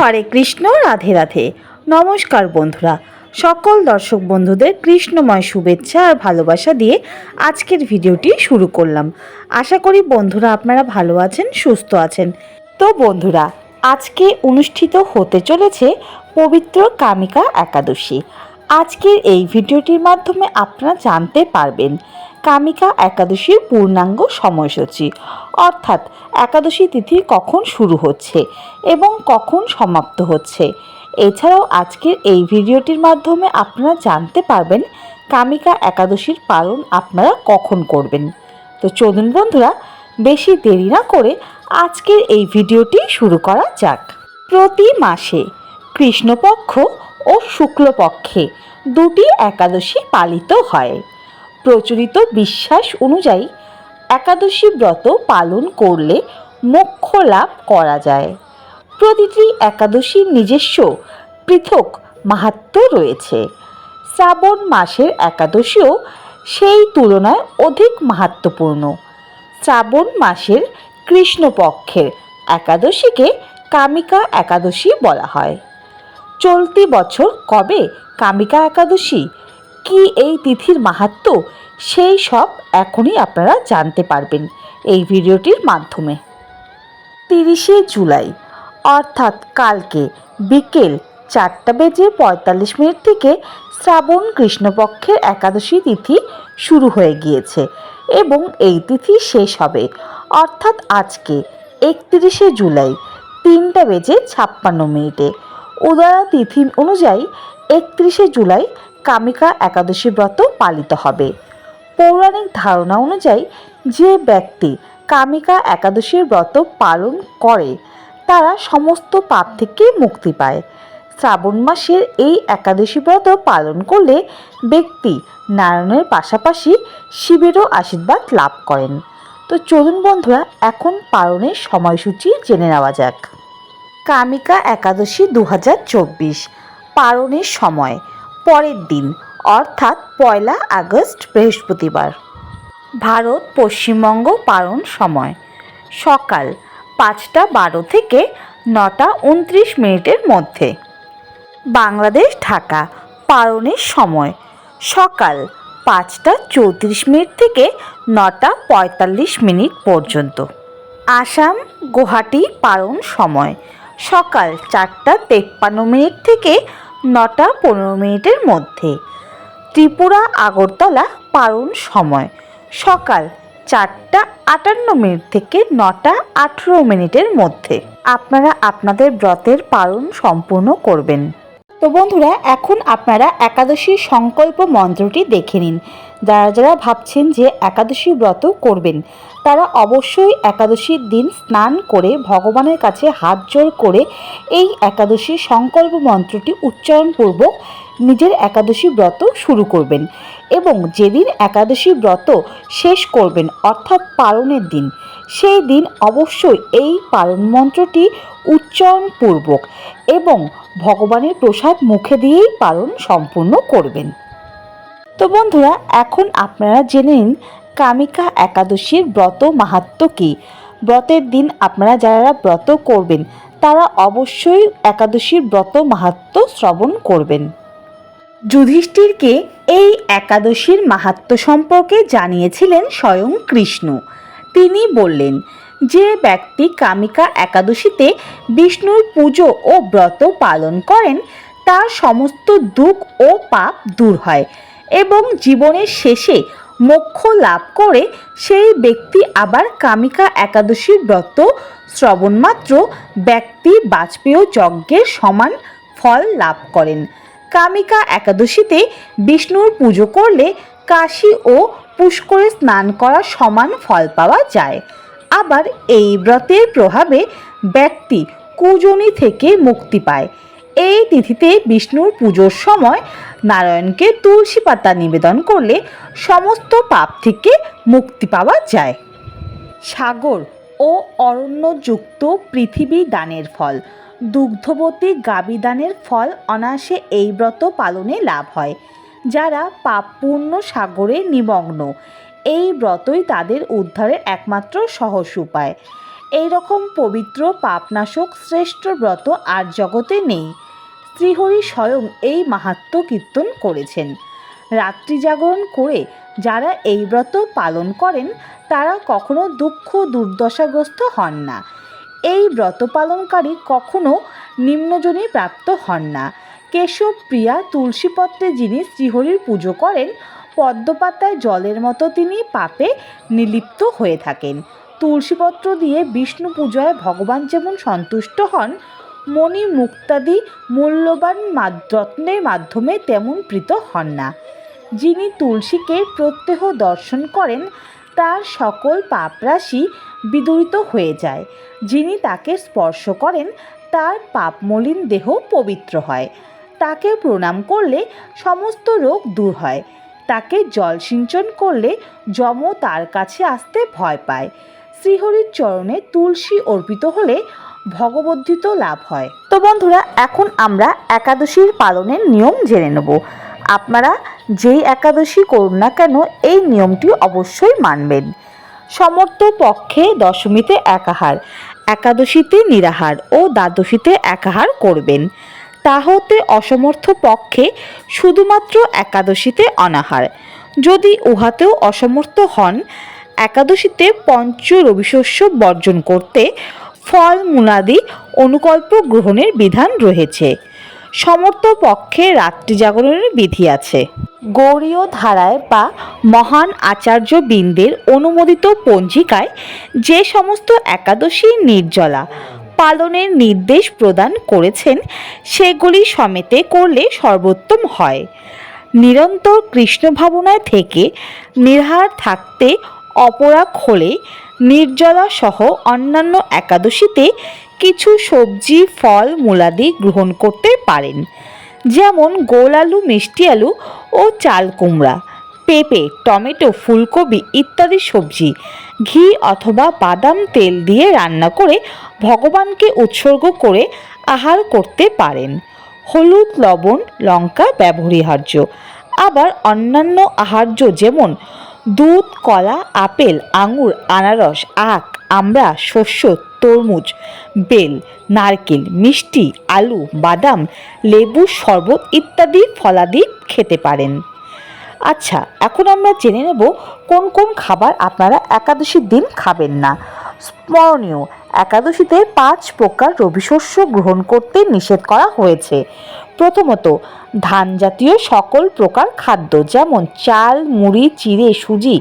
হরে কৃষ্ণ, রাধে রাধে। নমস্কার বন্ধুরা, সকল দর্শক বন্ধুদের কৃষ্ণময় শুভেচ্ছা আর ভালোবাসা দিয়ে আজকের ভিডিওটি শুরু করলাম। আশা করি বন্ধুরা আপনারা ভালো আছেন, সুস্থ আছেন। তো বন্ধুরা, আজকে অনুষ্ঠিত হতে চলেছে পবিত্র কামিকা একাদশী। আজকের এই ভিডিওটির মাধ্যমে আপনারা জানতে পারবেন কামিকা একাদশীর পূর্ণাঙ্গ সময়সূচি। অর্থাৎ একাদশী তিথি কখন শুরু হচ্ছে এবং কখন সমাপ্ত হচ্ছে। এছাড়াও আজকের এই ভিডিওটির মাধ্যমে আপনারা জানতে পারবেন কামিকা একাদশীর পালন আপনারা কখন করবেন। তো চলুন বন্ধুরা, বেশি দেরি না করে আজকের এই ভিডিওটি শুরু করা যাক। প্রতি মাসে কৃষ্ণপক্ষ ও শুক্লপক্ষে দুটি একাদশী পালিত হয়। প্রচলিত বিশ্বাস অনুযায়ী একাদশী ব্রত পালন করলে মোক্ষ লাভ করা যায়। প্রতিটি একাদশীর নিজস্ব পৃথক মাহাত্ম্য রয়েছে। শ্রাবণ মাসের একাদশীও সেই তুলনায় অধিক মাহাত্মপূর্ণ। শ্রাবণ মাসের কৃষ্ণপক্ষের একাদশীকে কামিকা একাদশী বলা হয়। চলতি বছর কবে কামিকা একাদশী? কি এই তিথির মাহাত্ম্য সেই সব এখনই আপনারা জানতে পারবেন এই ভিডিওটির মাধ্যমে। তিরিশে জুলাই, অর্থাৎ কালকে বিকেল চারটা বেজে পঁয়তাল্লিশ মিনিট থেকে শ্রাবণ কৃষ্ণপক্ষের একাদশী তিথি শুরু হয়ে গিয়েছে এবং এই তিথি শেষ হবে। অর্থাৎ আজকে একত্রিশে জুলাই, তিনটা বেজে ছাপ্পান্ন মিনিটে। উদয়া তিথি অনুযায়ী একত্রিশে জুলাই কামিকা একাদশী ব্রত পালিত হবে। পৌরাণিক ধারণা অনুযায়ী যে ব্যক্তি কামিকা একাদশীর ব্রত পালন করে, তারা সমস্ত পাপ থেকে মুক্তি পায়। শ্রাবণ মাসের এই একাদশী ব্রত পালন করলে ব্যক্তি নারায়ণের পাশাপাশি শিবেরও আশীর্বাদ লাভ করেন। তো চলুন বন্ধুরা, এখন পালনের সময়সূচি জেনে নেওয়া যাক। কামিকা একাদশী দু হাজার চব্বিশ, পালনের সময়। পরের দিন, অর্থাৎ পয়লা আগস্ট বৃহস্পতিবার। ভারত পশ্চিমবঙ্গ পালন সময়, সকাল পাঁচটা বারো থেকে নটা উনত্রিশ মিনিটের মধ্যে। বাংলাদেশ ঢাকা পালনের সময়, সকাল পাঁচটা চৌত্রিশ মিনিট থেকে নটা পঁয়তাল্লিশ মিনিট পর্যন্ত। আসাম গুয়াহাটি পালন সময়, সকাল চারটা তেপ্পান্ন মিনিট থেকে নটা পনেরো মিনিটের মধ্যে। ত্রিপুরা আগরতলা পারণ সময়। সকাল চারটা আটান্ন মিনিট থেকে নটা আঠেরো মিনিটের মধ্যে। আপনারা আপনাদের ব্রতের পালন সম্পূর্ণ করবেন। তো বন্ধুরা, এখন আপনারা একাদশী সংকল্প মন্ত্রটি দেখে নিন। যারা যারা ভাবছেন যে একাদশী ব্রত করবেন, তারা অবশ্যই একাদশীর দিন স্নান করে ভগবানের কাছে হাত জোর করে এই একাদশী সংকল্প মন্ত্রটি উচ্চারণপূর্বক নিজের একাদশী ব্রত শুরু করবেন এবং যেদিন একাদশী ব্রত শেষ করবেন, অর্থাৎ পালনের দিন, সেই দিন অবশ্যই এই পালন মন্ত্রটি উচ্চারণপূর্বক এবং ভগবানের প্রসাদ মুখে দিয়েই পালন সম্পূর্ণ করবেন। তো বন্ধুরা, এখন আপনারা জেনে নিন কামিকা একাদশীর ব্রত মাহাত্ম কী। ব্রতের দিন আপনারা যারা ব্রত করবেন, তারা অবশ্যই একাদশীর ব্রত মাহাত্ম শ্রবণ করবেন। যুধিষ্ঠিরকে এই একাদশীর মাহাত্ম সম্পর্কে জানিয়েছিলেন স্বয়ং কৃষ্ণ। তিনি বললেন, যে ব্যক্তি কামিকা একাদশীতে বিষ্ণুর পুজো ও ব্রত পালন করেন, তার সমস্ত দুঃখ ও পাপ দূর হয়। এবং জীবনের শেষে মোক্ষ লাভ করে সেই ব্যক্তি আবার কামিকা একাদশীর ব্রত শ্রবণমাত্র ব্যক্তি বাজপেয় যজ্ঞের সমান ফল লাভ করেন। কামিকা একাদশীতে বিষ্ণুর পুজো করলে কাশী ও পুষ্করে স্নান করা সমান ফল পাওয়া যায়। আবার এই ব্রতের প্রভাবে ব্যক্তি কুজনি থেকে মুক্তি পায়। এই তিথিতে বিষ্ণুর পুজোর সময় নারায়ণকে তুলসী পাতা নিবেদন করলে সমস্ত পাপ থেকে মুক্তি পাওয়া যায়। সাগর ও অরণ্যযুক্ত পৃথিবী দানের ফল। দুগ্ধবতী গাবি দানের ফল অনায়াসে এই ব্রত পালনে লাভ হয়। যারা পাপপূর্ণ সাগরে নিমগ্ন, এই ব্রতই তাদের উদ্ধারের একমাত্র সহজ উপায়। এই রকম পবিত্র পাপনাশক শ্রেষ্ঠ ব্রত আর জগতে নেই। শ্রীহরি স্বয়ং এই মাহাত্ম কীর্তন করেছেন। রাত্রি জাগরণ করে যারা এই ব্রত পালন করেন, তারা কখনো দুঃখ দুর্দশাগ্রস্ত হন না। এই ব্রত পালনকারী কখনো নিম্নজনী প্রাপ্ত হন না। কেশব প্রিয়া তুলসীপত্রে যিনি শ্রীহরির পুজো করেন, পদ্মপাতায় জলের মতো তিনি পাপে নিলিপ্ত হয়ে থাকেন। তুলসীপত্র দিয়ে বিষ্ণু পূজায় ভগবান যেমন সন্তুষ্ট হন মণি মুক্তাদি মূল্যবান রত্নের মাধ্যমে তেমন প্রীত হন না। যিনি তুলসীকে প্রত্যহ দর্শন করেন, তার সকল পাপরাশি বিদূরিত হয়ে যায়। যিনি তাকে স্পর্শ করেন, তার পাপমলিন দেহ পবিত্র হয়। তাকে প্রণাম করলে সমস্ত রোগ দূর হয়। তাকে জল সিঞ্চন করলে যম তার কাছে আসতে ভয় পায়। শ্রীহরির চরণে তুলসী অর্পিত হলে ভগবদ্ধিত লাভ হয়। তো বন্ধুরা, এখন আমরা একাদশীর পালনের নিয়ম জেনে নেব। আপনারা যেই একাদশী করুন না কেন, এই নিয়মটি অবশ্যই মানবেন। সমর্থ পক্ষে দশমীতে একাহার, একাদশীতে নিরাহার ও দ্বাদশীতে একাহার করবেন। তা হতে অসমর্থ পক্ষে শুধুমাত্র একাদশীতে অনাহার। যদি উহাতেও অসমর্থ হন, একাদশীতে পঞ্চ রবিশস্য বর্জন করতে ফল মূলাদি অনুকল্প গ্রহণের বিধান রয়েছে। সমর্থ পক্ষে রাত্রি জাগরণের বিধি আছে। গৌরীয় ধারায় বা মহান আচার্য বৃন্দের অনুমোদিত পঞ্জিকায় যে সমস্ত একাদশী নির্জলা পালনের নির্দেশ প্রদান করেছেন, সেগুলি সমেতে করলে সর্বোত্তম হয়। নিরন্তর কৃষ্ণ ভাবনায় থেকে নির্হার থাকতে অপরাগ হলে নির্জলা সহ অন্যান্য একাদশীতে কিছু সবজি, ফল, মূলাদি গ্রহণ করতে পারেন। যেমন গোল আলু, মিষ্টি আলু ও চাল কুমড়া, পেঁপে, টমেটো, ফুলকপি ইত্যাদি সবজি, ঘি অথবা বাদাম তেল দিয়ে রান্না করে ভগবানকে উৎসর্গ করে আহার করতে পারেন। হলুদ, লবণ, লঙ্কা ব্যবহার্য আবার অন্যান্য আহার্য যেমন দুধ, কলা, আপেল, আঙুর, আনারস, আখ আমড়া শস্য, তরমুজ, বেল, নারকেল, মিষ্টি, আলু, বাদাম, লেবু, শরবত ইত্যাদি ফলাদি খেতে পারেন। আচ্ছা এখন আমরা জেনে নেব কোন কোন খাবার আপনারা একাদশীর দিন খাবেন না। স্মরণীয় একাদশীতে পাঁচ প্রকার রবিশস্য গ্রহণ করতে নিষেধ করা হয়েছে। প্রথমত, ধান জাতীয় সকল প্রকার খাদ্য যেমন চাল, মুড়ি, চিড়ে, সুজি,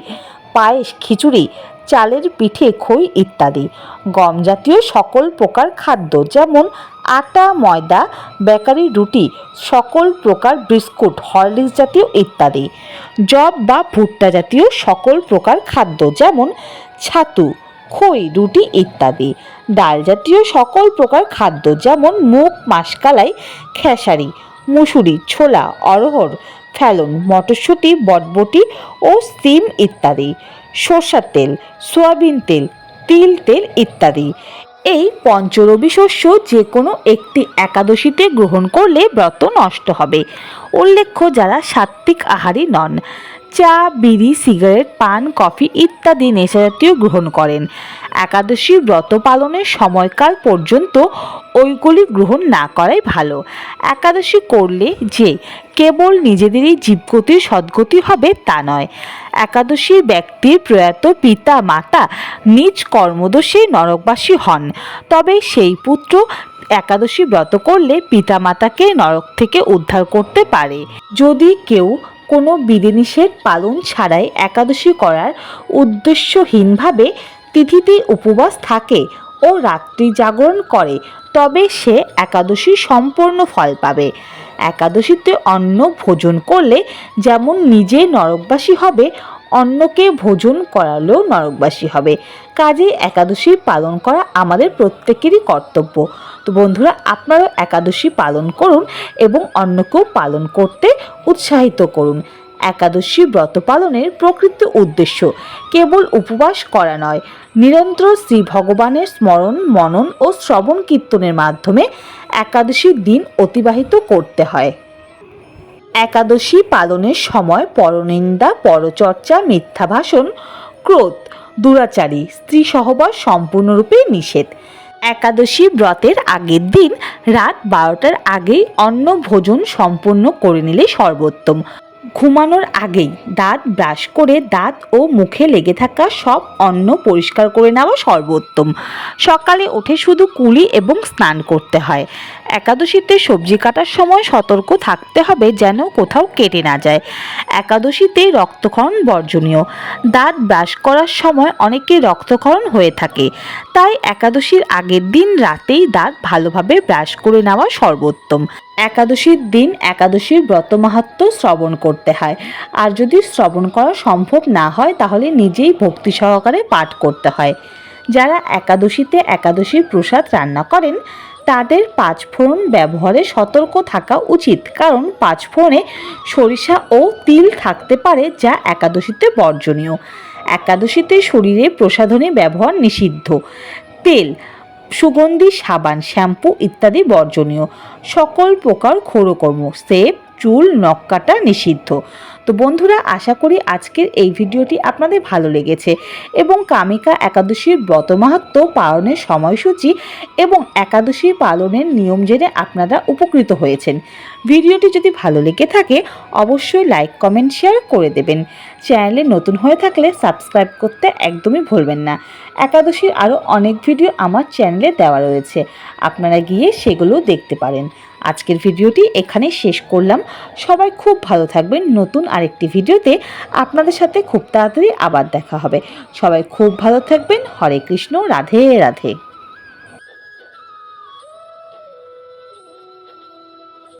পায়েস, খিচুড়ি, চালের পিঠে, খই ইত্যাদি। গম জাতীয় সকল প্রকার খাদ্য যেমন আটা, ময়দা, বেকারি রুটি, সকল প্রকার বিস্কুট, হরলিক্স জাতীয় ইত্যাদি। জব বা ভুট্টা জাতীয় সকল প্রকার খাদ্য যেমন ছাতু খই, রুটি ইত্যাদি। ডাল জাতীয় সকল প্রকার খাদ্য যেমন মুগ, মাসকালাই, খেসারি, মুসুরি, ছোলা অরহর ফেলন, মটরশুঁটি, বটবটি ও সিম ইত্যাদি। সর্ষার তেল, সয়াবিন তেল, তিল তেল ইত্যাদি। এই পঞ্চরবি শস্য যে কোনো একটি একাদশীতে গ্রহণ করলে ব্রত নষ্ট হবে। উল্লেখ্য, যারা সাত্ত্বিক আহারী নন চা, বিড়ি, সিগারেট, পান, কফি ইত্যাদি নেশাজাতীয় গ্রহণ করেন। একাদশী ব্রত পালনের সময়কাল পর্যন্ত ওইগুলি গ্রহণ না করাই ভালো। একাদশী করলে যে কেবল নিজেদেরই জীবগতির সদ্গতি হবে তা নয়। একাদশী ব্যক্তির প্রয়াত পিতা, মাতা নিজ কর্মদোষে নরকবাসী হন। তবে সেই পুত্র একাদশী ব্রত করলে পিতামাতাকে নরক থেকে উদ্ধার করতে পারে। যদি কেউ কোনো বিধিনিষেধ পালন ছাড়াই একাদশী করার উদ্দেশ্যহীনভাবে তিথিতে উপবাস থাকে ও রাত্রি জাগরণ করে, তবে সে একাদশী সম্পূর্ণ ফল পাবে। একাদশীতে অন্ন ভোজন করলে যেমন নিজে নরকবাসী হবে অন্যকে ভোজন করালেও নরকবাসী হবে। কাজে একাদশী পালন করা আমাদের প্রত্যেকেরই কর্তব্য। তো বন্ধুরা, আপনারাও একাদশী পালন করুন এবং অন্যকেও পালন করতে উৎসাহিত করুন। একাদশী ব্রত পালনের প্রকৃত উদ্দেশ্য কেবল উপবাস করা নয়, নিরন্তর শ্রী ভগবানের স্মরণ, মনন ও শ্রবণ কীর্তনের মাধ্যমে একাদশীর দিন অতিবাহিত করতে হয়। একাদশী পালনের সময় পরনিন্দা, পরচর্চা মিথ্যা ভাষণ ক্রোধ, দুরাচারী স্ত্রী সহবাস সম্পূর্ণরূপে নিষেধ। একাদশী ব্রতের আগের দিন রাত বারোটার আগেই অন্ন ভোজন সম্পূর্ণ করে নিলে সর্বোত্তম। ঘুমানোর আগেই দাঁত ব্রাশ করে দাঁত ও মুখে লেগে থাকা সব অন্ন পরিষ্কার করে নেওয়া সর্বোত্তম। সকালে উঠে শুধু কুলি এবং স্নান করতে হয়। একাদশীতে সবজি কাটার সময় সতর্ক থাকতে হবে যেন কোথাও কেটে না যায়। একাদশীতে রক্তক্ষরণ বর্জনীয়। দাঁত ব্রাশ করার সময় অনেকের রক্তক্ষরণ হয়ে থাকে। তাই একাদশীর আগের দিন রাতেই দাঁত ভালোভাবে ব্রাশ করে নেওয়া সর্বোত্তম। একাদশীর দিন একাদশীর ব্রত মাহাত্ম শ্রবণ করতে হয়। আর যদি শ্রবণ করা সম্ভব না হয়, তাহলে নিজেই ভক্তি সহকারে পাঠ করতে হয়। যারা একাদশীতে একাদশীর প্রসাদ রান্না করেন, তাদের পাঁচফোড়ন ব্যবহারে সতর্ক থাকা উচিত। কারণ পাঁচফোড়নে সরিষা ও তিল থাকতে পারে, যা একাদশীতে বর্জনীয়। একাদশীতে শরীরে প্রসাধনে ব্যবহার নিষিদ্ধ। তেল, সুগন্ধি, সাবান, শ্যাম্পু ইত্যাদি বর্জনীয়। সকল প্রকার ক্ষৌরকর্ম, সেপ চুল নখ কাটা নিষিদ্ধ। তো বন্ধুরা, আশা করি আজকের এই ভিডিওটি আপনাদের ভালো লেগেছে এবং কামিকা একাদশীর ব্রত মাহাত্ম পালনের সময়সূচি এবং একাদশী পালনের নিয়ম জেনে আপনারা উপকৃত হয়েছেন। ভিডিওটি যদি ভালো লেগে থাকে, অবশ্যই লাইক, কমেন্ট, শেয়ার করে দেবেন। চ্যানেলে নতুন হয়ে থাকলে সাবস্ক্রাইব করতে একদমই ভুলবেন না। একাদশীর আরও অনেক ভিডিও আমার চ্যানেলে দেওয়া রয়েছে। আপনারা গিয়ে সেগুলো দেখতে পারেন। আজকের ভিডিওটি এখানে শেষ করলাম। সবাই খুব ভালো থাকবেন। নতুন আরেকটি ভিডিওতে আপনাদের সাথে খুব তাড়াতাড়ি আবার দেখা হবে। সবাই খুব ভালো থাকবেন। হরে কৃষ্ণ। রাধে রাধে।